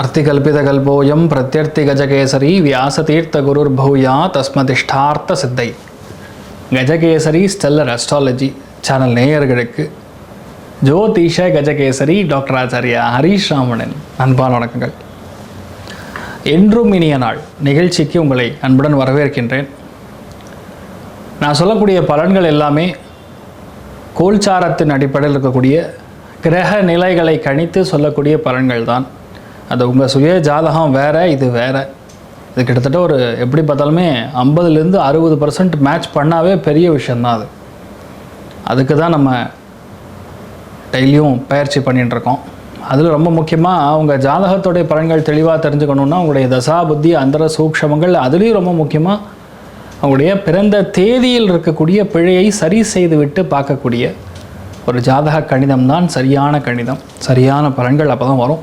அர்த்திகல்பிதகல்போயம் பிரத்யர்த்தி கஜகேசரி வியாசதீர்த்த குருர் பௌயா தஸ்மதிஷ்டார்த்த சித்தை கஜகேசரி ஸ்டெல்லர் அஸ்ட்ராலஜி சேனல் நேயர்களுக்கு. ஜோதிஷ கஜகேசரி டாக்டர் ஆச்சாரியா ஹரீஷ் அன்பான வணக்கங்கள். என்றும் இனிய நாள். நிகழ்ச்சிக்கு உங்களை அன்புடன் வரவேற்கின்றேன். நான் சொல்லக்கூடிய பலன்கள் எல்லாமே கோல்சாரத்தின் அடிப்படையில் இருக்கக்கூடிய கிரக நிலைகளை கணித்து சொல்லக்கூடிய பலன்கள் தான் அது உங்கள் சுய ஜாதகம் வேறு இது வேறு. இது கிட்டத்தட்ட ஒரு எப்படி பார்த்தாலுமே ஐம்பதுலேருந்து அறுபது பர்சன்ட் மேட்ச் பண்ணாவே பெரிய விஷயந்தான் அது. அதுக்கு தான் நம்ம டெய்லியும் பயிற்சி பண்ணிகிட்டுருக்கோம் அதில் ரொம்ப முக்கியமாக உங்கள் ஜாதகத்துடைய பலன்கள் தெளிவாக தெரிஞ்சுக்கணுன்னா உங்களுடைய தசா புத்தி அந்தர சூக்ஷமங்கள் அதுலேயும் ரொம்ப முக்கியமாக அவங்களுடைய பிறந்த தேதியில் இருக்கக்கூடிய பிழையை சரி செய்து விட்டு பார்க்கக்கூடிய ஒரு ஜாதக கணிதம் தான் சரியான கணிதம். சரியான பலன்கள் அப்போ தான் வரும்.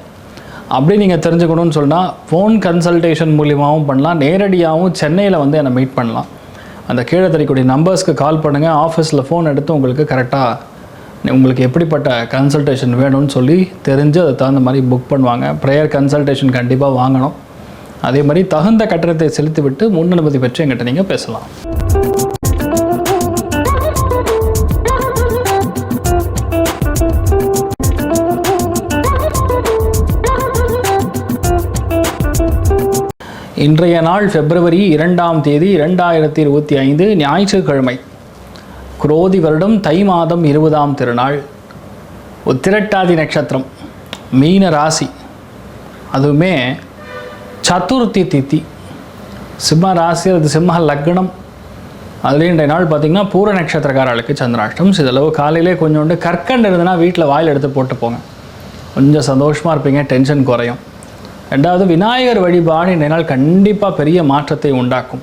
அப்படி நீங்கள் தெரிஞ்சுக்கணும்னு சொன்னால் ஃபோன் கன்சல்டேஷன் மூலியமாகவும் பண்ணலாம். நேரடியாகவும் சென்னையில் வந்து என்னை மீட் பண்ணலாம். அந்த கீழே தெரியக்கூடிய நம்பர்ஸ்க்கு கால் பண்ணுங்கள் ஆஃபீஸில் ஃபோன் எடுத்து உங்களுக்கு கரெக்டாக உங்களுக்கு எப்படிப்பட்ட கன்சல்டேஷன் வேணும்னு சொல்லி தெரிஞ்சு அதை தகுந்த மாதிரி புக் பண்ணுவாங்க. ப்ரேயர் கன்சல்டேஷன் கண்டிப்பாக வாங்கணும். அதே மாதிரி தகுந்த கட்டணத்தை செலுத்திவிட்டு முன்னனுமதி பெற்று எங்கிட்ட நீங்கள் பேசலாம். இன்றைய நாள் பிப்ரவரி இரண்டாம் தேதி இரண்டாயிரத்தி இருபத்தி ஐந்து ஞாயிற்றுக்கிழமை. குரோதி வருடம் தை மாதம் இருபதாம் திருநாள். உத்திரட்டாதி நட்சத்திரம் மீன ராசி. அதுவுமே சதுர்த்தி தித்தி சிம்ம ராசி அது சிம்ம லக்னம். அதுலேயும் இன்றைய நாள் பார்த்திங்கன்னா பூர நட்சத்திரக்காரர்களுக்கு சந்திராஷ்டம். சிதளவு காலையிலே கொஞ்சோண்டு கற்கண்டு இருந்ததுன்னா வீட்டில் வாயில் எடுத்து போட்டு போங்க. கொஞ்சம் சந்தோஷமாக இருப்பீங்க டென்ஷன் குறையும். ரெண்டாவது விநாயகர் வழிபாடு இன்றைய நாள் கண்டிப்பாக பெரிய மாற்றத்தை உண்டாக்கும்.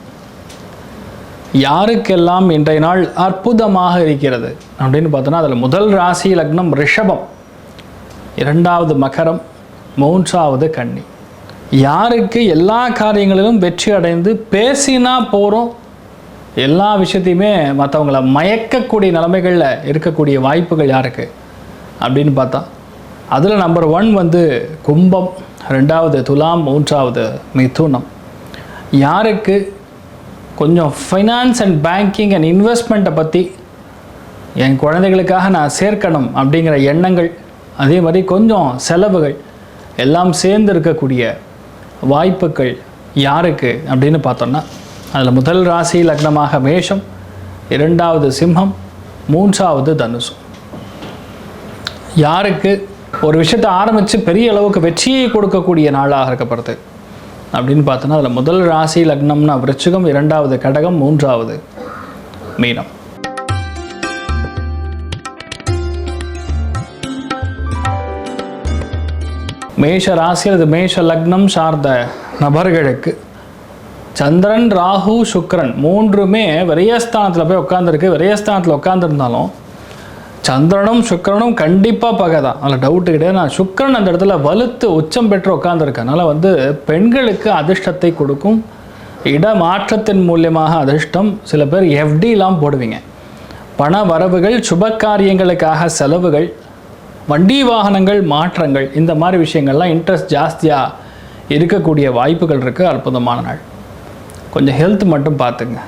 யாருக்கெல்லாம் இன்றைய நாள் அற்புதமாக இருக்கிறது அப்படின்னு பார்த்தோன்னா அதில் முதல் ராசி லக்னம் ரிஷபம் இரண்டாவது மகரம் மூன்றாவது கன்னி. யாருக்கு எல்லா காரியங்களிலும் வெற்றி அடைந்து பேசினா போகிறோம் எல்லா விஷயத்தையுமே மற்றவங்கள மயக்கக்கூடிய நிலைமைகளில் இருக்கக்கூடிய வாய்ப்புகள் யாருக்கு? அப்படின்னு பார்த்தா அதில் நம்பர் ஒன் வந்து கும்பம். ரெண்டாவது துலாம் மூன்றாவது மிதுனம். யாருக்கு கொஞ்சம் ஃபைனான்ஸ் அண்ட் பேங்கிங் அண்ட் இன்வெஸ்ட்மெண்ட்டை பற்றி என் குழந்தைகளுக்காக நான் சேர்க்கணும் அப்படிங்கிற எண்ணங்கள் அதே மாதிரி கொஞ்சம் செலவுகள் எல்லாம் சேர்ந்து இருக்கக்கூடிய வாய்ப்புகள் யாருக்கு அப்படின்னு பார்த்தோன்னா அதில் முதல் ராசி லக்னமாக மேஷம் இரண்டாவது சிம்மம் மூன்றாவது தனுசு. யாருக்கு ஒரு விஷயத்தை ஆரம்பித்து பெரிய அளவுக்கு வெற்றியை கொடுக்கக்கூடிய நாளாக இருக்கப்படுது அப்படின்னு பார்த்தோன்னா அதில் முதல் ராசி லக்னம்னா விருச்சிகம் இரண்டாவது கடகம் மூன்றாவது மீனம். மேஷ ராசி அல்லது மேஷ லக்னம் சார்ந்த நபர்களுக்கு சந்திரன் ராகு சுக்ரன் மூன்றுமே விரயஸ்தானத்தில் போய் உட்காந்துருக்கு விரயஸ்தானத்தில் உட்காந்துருந்தாலும் சந்திரனும் சுக்கரனும் கண்டிப்பாக பகை தான். அதில் டவுட்டு கிடையாது. நான் சுக்கரன் அந்த இடத்துல வலுத்து உச்சம் பெற்று உட்காந்துருக்கனால வந்து பெண்களுக்கு அதிர்ஷ்டத்தை கொடுக்கும். இடமாற்றத்தின் மூலியமாக அதிர்ஷ்டம். சில பேர் எஃப்டிலாம் போடுவீங்க. பண வரவுகள் சுப காரியங்களுக்காக செலவுகள் வண்டி வாகனங்கள் மாற்றங்கள் இந்த மாதிரி விஷயங்கள்லாம் இன்ட்ரெஸ்ட் ஜாஸ்தியாக இருக்கக்கூடிய வாய்ப்புகள் இருக்குது அற்புதமான நாள். கொஞ்சம் ஹெல்த் மட்டும் பார்த்துங்க.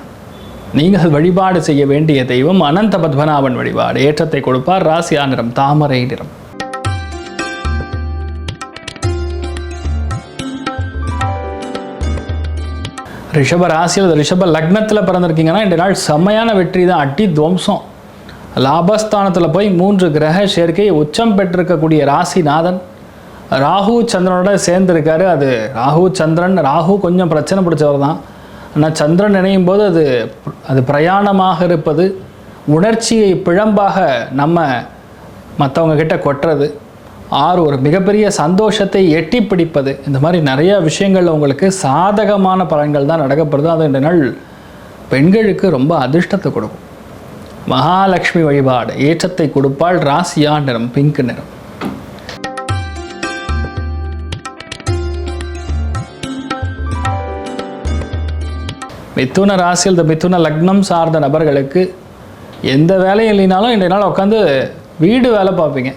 நீங்கள் வழிபாடு செய்ய வேண்டிய தெய்வம் அனந்த பத்மநாபன் வழிபாடு. ஏற்றத்தை கொடுப்பார் ராசியா நிறம் தாமரை நிறம். ரிஷப ராசியில் ரிஷப லக்னத்தில் பிறந்திருக்கீங்கன்னா இந்த நாள் செம்மையான வெற்றி தான். அட்டி துவம்சம். லாபஸ்தானத்தில் போய் மூன்று கிரக சேர்க்கை உச்சம் பெற்றிருக்கக்கூடிய ராசிநாதன். ராகு சந்திரனோட சேர்ந்திருக்காரு. அது ராகு சந்திரன் ராகு கொஞ்சம் பிரச்சனை பிடிச்சவர் தான். ஆனால் சந்திரன் நினையும் போது அது அது பிரயாணமாக இருப்பது உணர்ச்சியை பிழம்பாக நம்ம மற்றவங்க கிட்ட கொட்டுறது ஆறு ஒரு மிகப்பெரிய சந்தோஷத்தை எட்டி பிடிப்பது இந்த மாதிரி நிறைய விஷயங்கள் உங்களுக்கு சாதகமான பலன்கள் தான் நடக்கப்படுது. அது இந்த நாள் பெண்களுக்கு ரொம்ப அதிர்ஷ்டத்தை கொடுக்கும். மகாலட்சுமி வழிபாடு ஏற்றத்தை கொடுப்பால் ராசியா நிறம் பிங்க் நிறம். மிதுன ராசியில் இந்த மிதுன லக்னம் சார்ந்த நபர்களுக்கு எந்த வேலையும் இல்லைனாலும் இன்றைய நாள் உட்காந்து வீடு வேலை பார்ப்பீங்க.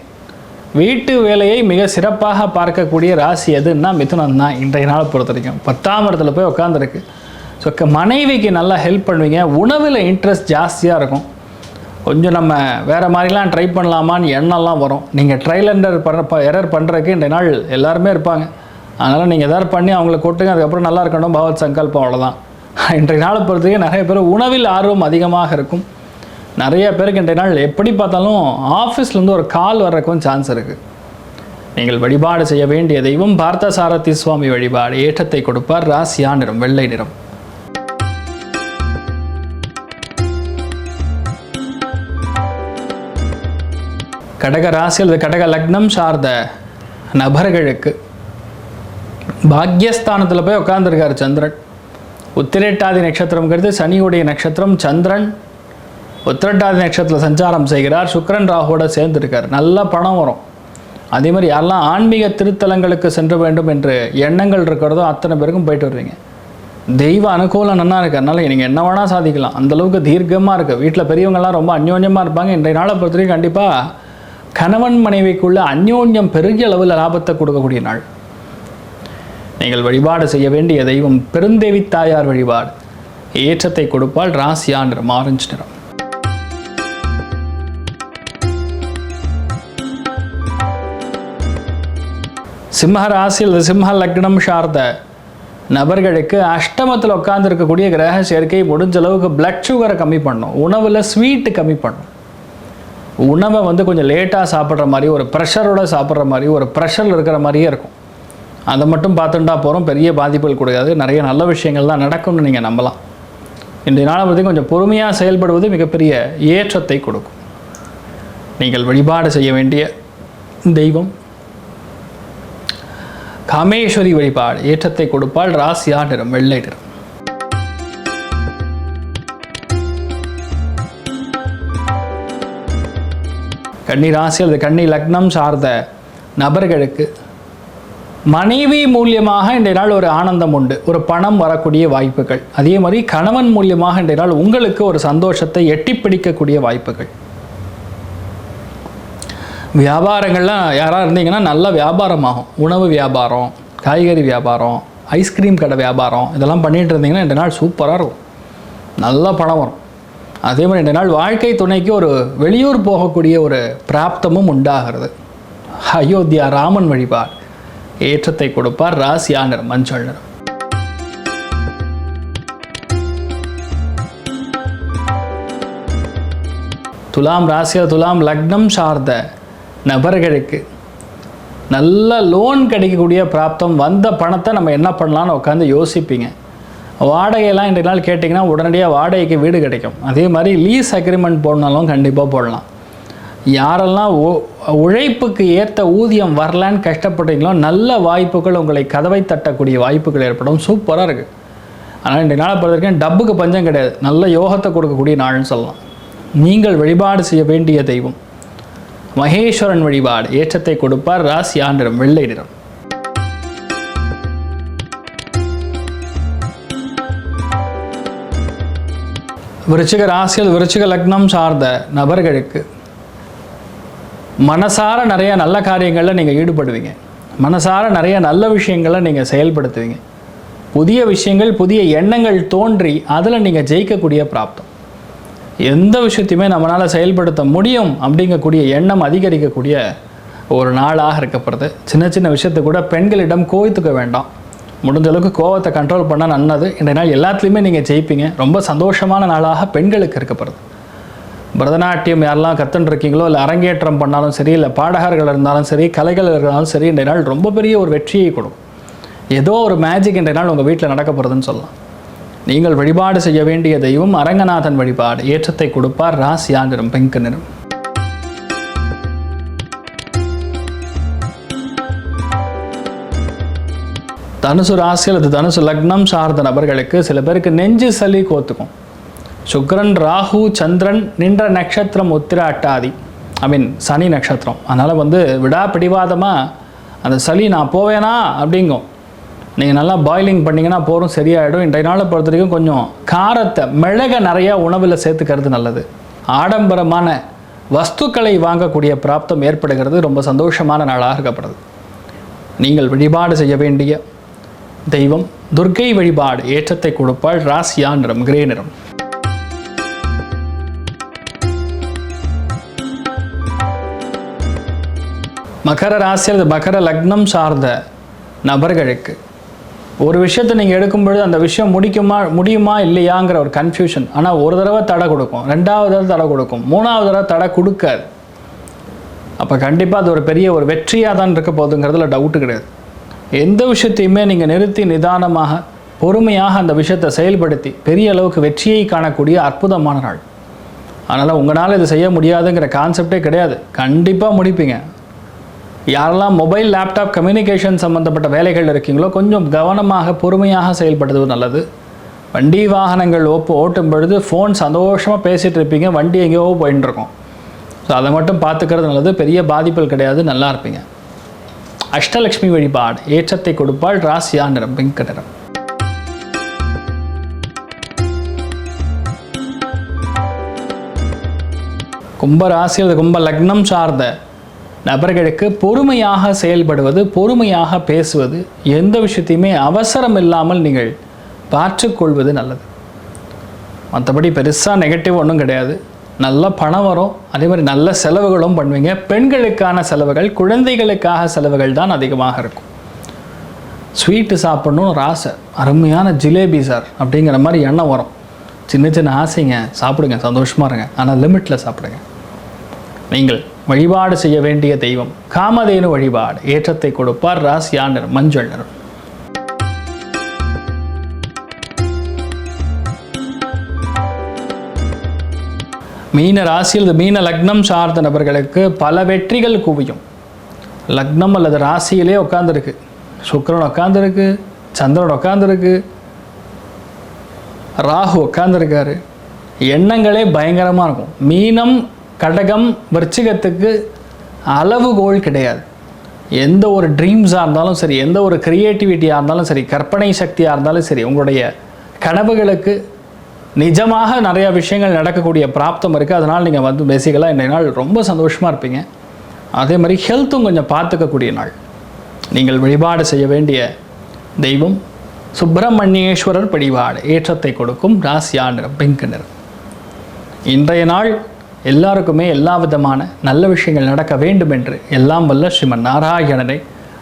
வீட்டு வேலையை மிக சிறப்பாக பார்க்கக்கூடிய ராசி எதுன்னா மிதுனம் தான் இன்றைய நாளை பொறுத்த வரைக்கும். பத்தாம் இடத்துல போய் உட்காந்துருக்கு ஸோ மனைவிக்கு நல்லா ஹெல்ப் பண்ணுவீங்க. உணவில் இன்ட்ரெஸ்ட் ஜாஸ்தியாக இருக்கும். கொஞ்சம் நம்ம வேறு மாதிரிலாம் ட்ரை பண்ணலாமான்னு எண்ணம்லாம் வரும். நீங்கள் ட்ரையல் எரர் ப எரர் பண்ணுறதுக்கு இன்றைய நாள் எல்லாருமே இருப்பாங்க. அதனால் நீங்கள் எதாவது பண்ணி அவங்களை கொட்டுங்க அதுக்கப்புறம் நல்லா இருக்கணும் பகவத் சங்கல்பம் அவ்வளோதான் இன்றைய நாளை பொறுத்தவரைக்கும் நிறைய பேர் உணவில் ஆர்வம் அதிகமாக இருக்கும். நிறைய பேருக்கு இன்றைய நாள் எப்படி பார்த்தாலும் ஆஃபீஸ்லேருந்து ஒரு கால் வர்றதுக்கும் சான்ஸ் இருக்குது நீங்கள் வழிபாடு செய்ய வேண்டிய தெய்வம் பார்த்த சாரதி சுவாமி வழிபாடு. ஏற்றத்தை கொடுப்பார் ராசியா நிறம் வெள்ளை நிறம். கடக ராசி அல்லது கடக லக்னம் சார்ந்த நபர்களுக்கு பாக்யஸ்தானத்தில் போய் உட்காந்துருக்கார் சந்திரன். உத்திரட்டாதி நட்சத்திரம்ங்கிறது சனியுடைய நட்சத்திரம் சந்திரன் உத்திரட்டாதி நட்சத்திரத்தில் சஞ்சாரம் செய்கிறார். சுக்கரன் ராகுவோட சேர்ந்துருக்கார். நல்ல பணம் வரும். அதே மாதிரி யாரெல்லாம் ஆன்மீக திருத்தலங்களுக்கு சென்ற வேண்டும் என்று எண்ணங்கள் இருக்கிறதோ அத்தனை பேருக்கும் போயிட்டு வருவீங்க. தெய்வ அனுகூலம் நல்லா இருக்கு. அதனால நீங்கள் என்ன வேணால் சாதிக்கலாம். அந்த அளவுக்கு தீர்க்கமாக இருக்குது வீட்டில் பெரியவங்கெல்லாம் ரொம்ப அந்யோன்யமாக இருப்பாங்க. இன்றைய நாளை பொறுத்த வரைக்கும் கண்டிப்பாக கணவன் மனைவிக்குள்ள அந்யோன்யம் பெருகிய அளவில் லாபத்தை கொடுக்கக்கூடிய நாள். நீங்கள் வழிபாடு செய்ய வேண்டிய தெய்வம் பெருந்தேவி தாயார் வழிபாடு. ஏற்றத்தை கொடுப்பால் ராசியா நிறம் ஆரஞ்சு நிறம். சிம்ம ராசி அல்லது சிம்ம லக்னம் சார்ந்த நபர்களுக்கு அஷ்டமத்தில் உட்காந்துருக்கக்கூடிய கிரக சேர்க்கை முடிஞ்ச அளவுக்கு பிளட் சுகரை கம்மி பண்ணும். உணவில் ஸ்வீட்டு கம்மி பண்ணும். உணவை வந்து கொஞ்சம் லேட்டாக சாப்பிட்ற மாதிரி ஒரு ப்ரெஷரோட சாப்பிட்ற மாதிரி ஒரு ப்ரெஷரில் இருக்கிற மாதிரியே இருக்கும். அதை மட்டும் பார்த்துட்டா போகிறோம் பெரிய பாதிப்புகள் கொடுக்காது. நிறைய நல்ல விஷயங்கள் தான் நடக்கும்னு நீங்கள் நம்பலாம். இன்றைய நாளை பற்றி கொஞ்சம் பொறுமையாக செயல்படுவது மிகப்பெரிய ஏற்றத்தை கொடுக்கும். நீங்கள் வழிபாடு செய்ய வேண்டிய தெய்வம். காமேஸ்வரி வழிபாடு ஏற்றத்தை கொடுப்பால் ராசியா நிறம் வெள்ளை நிறம். கன்னி ராசி அல்லது கன்னி லக்னம் சார்ந்த நபர்களுக்கு மனைவி மூலியமாக இன்றைய நாள் ஒரு ஆனந்தம் உண்டு ஒரு பணம் வரக்கூடிய வாய்ப்புகள். அதே மாதிரி கணவன் மூலியமாக இன்றைய நாள் உங்களுக்கு ஒரு சந்தோஷத்தை எட்டி பிடிக்கக்கூடிய வாய்ப்புகள். வியாபாரங்கள்லாம் யாராக இருந்தீங்கன்னா நல்ல வியாபாரம் ஆகும் உணவு வியாபாரம் காய்கறி வியாபாரம் ஐஸ்கிரீம் கடை வியாபாரம் இதெல்லாம் பண்ணிட்டு இருந்தீங்கன்னா இந்த நாள் சூப்பராக இருக்கும். நல்ல பணம் வரும். அதே மாதிரி இந்த நாள் வாழ்க்கை துணைக்கு ஒரு வெளியூர் போகக்கூடிய ஒரு பிராப்தமும் உண்டாகிறது. அயோத்தியா ராமன் வழிபாடு. ஏற்றத்தை கொடுப்பார் ராசியா நிறம் மஞ்சள். நிறம் துலாம் ராசியா துலாம் லக்னம் சார்ந்த நபர்களுக்கு நல்ல லோன் கிடைக்கக்கூடிய பிராப்தம் வந்த பணத்தை நம்ம என்ன பண்ணலாம்னு உட்காந்து யோசிப்பீங்க. வாடகையெல்லாம் இன்றைக்கு நாள் கேட்டிங்கன்னா உடனடியாக வாடகைக்கு வீடு கிடைக்கும். அதே மாதிரி லீஸ் அக்ரிமெண்ட் போடணாலும் கண்டிப்பாக போடலாம். யாரெல்லாம் உழைப்புக்கு ஏற்ற ஊதியம் வரலான்னு கஷ்டப்படுறீங்களோ நல்ல வாய்ப்புகள் உங்களை கதவை தட்டக்கூடிய வாய்ப்புகள் ஏற்படும். சூப்பராக இருக்குது ஆனால் இன்றைய நாளை பொறுத்த வரைக்கும் டப்புக்கு பஞ்சம் கிடையாது. நல்ல யோகத்தை கொடுக்கக்கூடிய நாள்னு சொல்லலாம். நீங்கள் வழிபாடு செய்ய வேண்டிய தெய்வம். மகேஸ்வரன் வழிபாடு. ஏற்றத்தை கொடுப்பார் ராசி ஆண்டிரம் வெள்ளை நிறம். விருச்சிக ராசியில் விருச்சிக லக்னம் சார்ந்த நபர்களுக்கு மனசார நிறைய நல்ல காரியங்களில் நீங்கள் ஈடுபடுவீங்க. மனசார நிறைய நல்ல விஷயங்களை நீங்கள் செயல்படுத்துவீங்க. புதிய விஷயங்கள் புதிய எண்ணங்கள் தோன்றி அதில் நீங்கள் ஜெயிக்கக்கூடிய பிராப்தம். எந்த விஷயத்தையுமே நம்மளால் செயல்படுத்த முடியும் அப்படிங்கக்கூடிய எண்ணம் அதிகரிக்கக்கூடிய ஒரு நாளாக இருக்கப்படுது சின்ன சின்ன விஷயத்தை கூட பெண்களிடம் கோவித்துக்க வேண்டாம். முடிஞ்ச அளவுக்கு கோவத்தை கண்ட்ரோல் பண்ணால் நல்லது. இன்றைய நாள் எல்லாத்துலேயுமே நீங்கள் ஜெயிப்பீங்க. ரொம்ப சந்தோஷமான நாளாக பெண்களுக்கு இருக்கப்படுது பரதநாட்டியம் யாரெல்லாம் கத்துன்னு இருக்கீங்களோ இல்லை அரங்கேற்றம் பண்ணாலும் சரி இல்லை பாடகர்கள் இருந்தாலும் சரி கலைகள் இருந்தாலும் சரி இன்றைய நாள் ரொம்ப பெரிய ஒரு வெற்றியை கொடுக்கும். ஏதோ ஒரு மேஜிக் இன்றைய நாள் உங்கள் வீட்டில் நடக்க போகிறதுன்னு சொல்லலாம். நீங்கள் வழிபாடு செய்ய வேண்டிய தெய்வம் அரங்கநாதன் வழிபாடு. ஏற்றத்தை கொடுப்பார் ராசியா நிறம் பெங்கு நிறம். தனுசு ராசி அல்லது தனுசு லக்னம் சார்ந்த நபர்களுக்கு சில பேருக்கு நெஞ்சு சளி கோத்துக்கும். சுக்ரன் ராகு சந்திரன் நின்ற நட்சத்திரம் உத்திராட்டாதி. ஐ மீன் சனி நட்சத்திரம். அதனால் வந்து விடா பிடிவாதமாக அந்த சளி நான் போவேனா அப்படிங்கும். நீங்கள் நல்லா பாயிலிங் பண்ணிங்கன்னா போகிறோம் சரியாயிடும். இன்றைய நாளை பொறுத்த வரைக்கும் கொஞ்சம் காரத்தை மிளகை நிறையா உணவில் சேர்த்துக்கிறது நல்லது. ஆடம்பரமான வஸ்துக்களை வாங்கக்கூடிய பிராப்தம் ஏற்படுகிறது. ரொம்ப சந்தோஷமான நாளாக இருக்கப்படுது. நீங்கள் வழிபாடு செய்ய வேண்டிய தெய்வம் துர்க்கை வழிபாடு ஏற்றத்தை கொடுப்பாள் ராசியா நிறம் கிரே நிறம். மகர ராசி அல்லது மகர லக்னம் சார்ந்த நபர்களுக்கு ஒரு விஷயத்தை நீங்கள் எடுக்கும் பொழுது அந்த விஷயம் முடிக்குமா முடியுமா இல்லையாங்கிற ஒரு கன்ஃபியூஷன் ஆனால் ஒரு தடவை தடை கொடுக்கும் ரெண்டாவது தடவை தடை கொடுக்கும் மூணாவது தடவை தடை கொடுக்காது. அப்போ கண்டிப்பாக அது ஒரு பெரிய ஒரு வெற்றியாக தான் இருக்க போகுதுங்கிறதுல டவுட்டு கிடையாது. எந்த விஷயத்தையுமே நீங்கள் நிறுத்தி நிதானமாக பொறுமையாக அந்த விஷயத்தை செயல்படுத்தி பெரிய அளவுக்கு வெற்றியை காணக்கூடிய அற்புதமான நாள். அதனால் உங்களால் இது செய்ய முடியாதுங்கிற கான்செப்டே கிடையாது. கண்டிப்பாக முடிப்பீங்க. யாரெல்லாம் மொபைல் லேப்டாப் கம்யூனிகேஷன் சம்மந்தப்பட்ட வேலைகள் இருக்கீங்களோ கொஞ்சம் கவனமாக பொறுமையாக செயல்படுவது நல்லது. வண்டி வாகனங்கள் ஓப்பு ஓட்டும் பொழுது ஃபோன் சந்தோஷமாக பேசிகிட்டு இருப்பீங்க வண்டி எங்கேயோ போயின்னு இருக்கும். ஸோ அதை மட்டும் பார்த்துக்கிறது நல்லது. பெரிய பாதிப்புகள் கிடையாது. நல்லா இருப்பீங்க. அஷ்டலக்ஷ்மி வழிபாடு. ஏற்றத்தை கொடுப்பால் ராசியா நிறம் பிங்க் நிறம். கும்ப ராசி அல்லது கும்ப லக்னம் சார்ந்த நபர்களுக்கு பொறுமையாக செயல்படுவது பொறுமையாக பேசுவது எந்த விஷயத்தையுமே அவசரம் இல்லாமல் நீங்கள் பார்த்துக்கொள்வது நல்லது. மற்றபடி பெருசாக நெகட்டிவ் ஒன்றும் கிடையாது. நல்ல பணம் வரும் அதே மாதிரி நல்ல செலவுகளும் பண்ணுவீங்க. பெண்களுக்கான செலவுகள் குழந்தைகளுக்காக செலவுகள் தான் அதிகமாக இருக்கும். ஸ்வீட்டு சாப்பிட்ணுன்னு ஒரு ஆசை. அருமையான ஜிலேபி சார் அப்படிங்கிற மாதிரி எண்ணம் வரும். சின்ன சின்ன ஆசைங்க. சாப்பிடுங்க சந்தோஷமாக இருங்க. ஆனால் லிமிட்டில் சாப்பிடுங்க. நீங்கள் வழிபாடு செய்ய வேண்டிய தெய்வம். காமதேனு வழிபாடு. ஏற்றத்தை கொடுப்பார் ராசியானர் நிறம் மஞ்சள் நிறம் மீன ராசியில் மீன லக்னம் சார்ந்த நபர்களுக்கு பல வெற்றிகள் குவியும். லக்னம் அல்லது ராசியிலே உட்காந்துருக்கு சுக்கரன் உட்காந்துருக்கு சந்திரன் உட்காந்துருக்கு ராகு உட்காந்துருக்காரு எண்ணங்களே பயங்கரமாக இருக்கும். மீனம் கடகம் விருச்சிகத்துக்கு அளவுகோல் கிடையாது. எந்த ஒரு ட்ரீம்ஸாக இருந்தாலும் சரி எந்த ஒரு க்ரியேட்டிவிட்டியாக இருந்தாலும் சரி கற்பனை சக்தியாக இருந்தாலும் சரி உங்களுடைய கனவுகளுக்கு நிஜமாக நிறையா விஷயங்கள் நடக்கக்கூடிய பிராப்தம் இருக்குது அதனால் நீங்கள் வந்து பேசிக்கலாக இன்றைய நாள் ரொம்ப சந்தோஷமாக இருப்பீங்க. அதே மாதிரி ஹெல்த்தும் கொஞ்சம் பார்த்துக்கக்கூடிய நாள். நீங்கள் வழிபாடு செய்ய வேண்டிய தெய்வம் சுப்பிரமணியேஸ்வரர் வழிபாடு ஏற்றத்தை கொடுக்கும் ராசியா நிறம் பிங்க் நிறம். இன்றைய நாள் எல்லாருக்குமே எல்லா விதமான நல்ல விஷயங்கள் நடக்க வேண்டும் என்று எல்லாம் வல்ல ஸ்ரீமன் நாராயணனை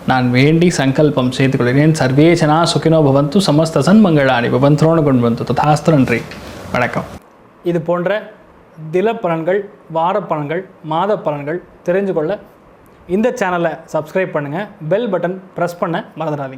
நான் வேண்டி சங்கல்பம் செய்து கொள்கிறேன் சர்வேஜனா சுகினோ பவந்து சமஸ்த சன்மங்களானி பவந்தோனு கொண்டு வந்து ததாஸ்து நன்றி. வணக்கம். இது போன்ற தில பலன்கள் வார பலன்கள் மாத பலன்கள் தெரிஞ்சு கொள்ள இந்த சேனலை சப்ஸ்கிரைப் பண்ணுங்கள் பெல் பட்டன் ப்ரெஸ் பண்ண மறந்துடாதீங்க.